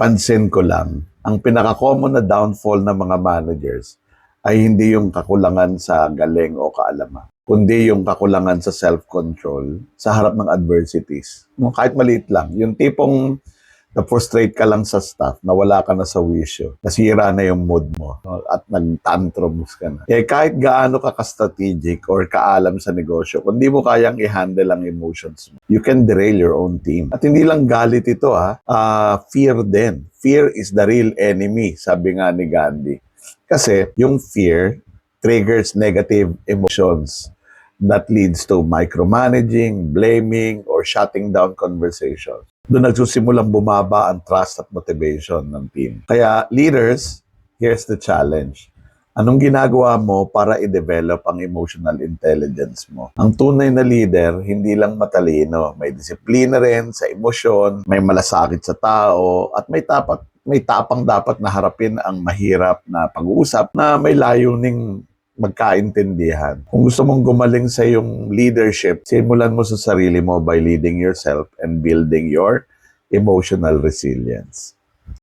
pansin ko lang, ang pinaka-common na downfall ng mga managers ay hindi yung kakulangan sa galing o kaalaman, kundi yung kakulangan sa self-control sa harap ng adversities. Kahit maliit lang. Yung tipong na-frustrate ka lang sa staff, nawala ka na sa wisyo, nasira na yung mood mo, at nag-tantrums ka na. Eh, kahit gaano ka ka-strategic or kaalam sa negosyo, kung di mo kayang i-handle ang emotions mo, you can derail your own team. At hindi lang galit ito ha, ah, fear din. Fear is the real enemy, sabi nga ni Gandhi. Kasi yung fear triggers negative emotions that leads to micromanaging, blaming, or shutting down conversations. Doon nagsusimulang bumaba ang trust at motivation ng team. Kaya leaders, here's the challenge. Anong ginagawa mo para i-develop ang emotional intelligence mo? Ang tunay na leader, hindi lang matalino. May disiplina rin sa emosyon, may malasakit sa tao, at may tapat may tapang dapat na harapin ang mahirap na pag-uusap na may layuning magkaintindihan. Kung gusto mong gumaling sa yung leadership, simulan mo sa sarili mo by leading yourself and building your emotional resilience.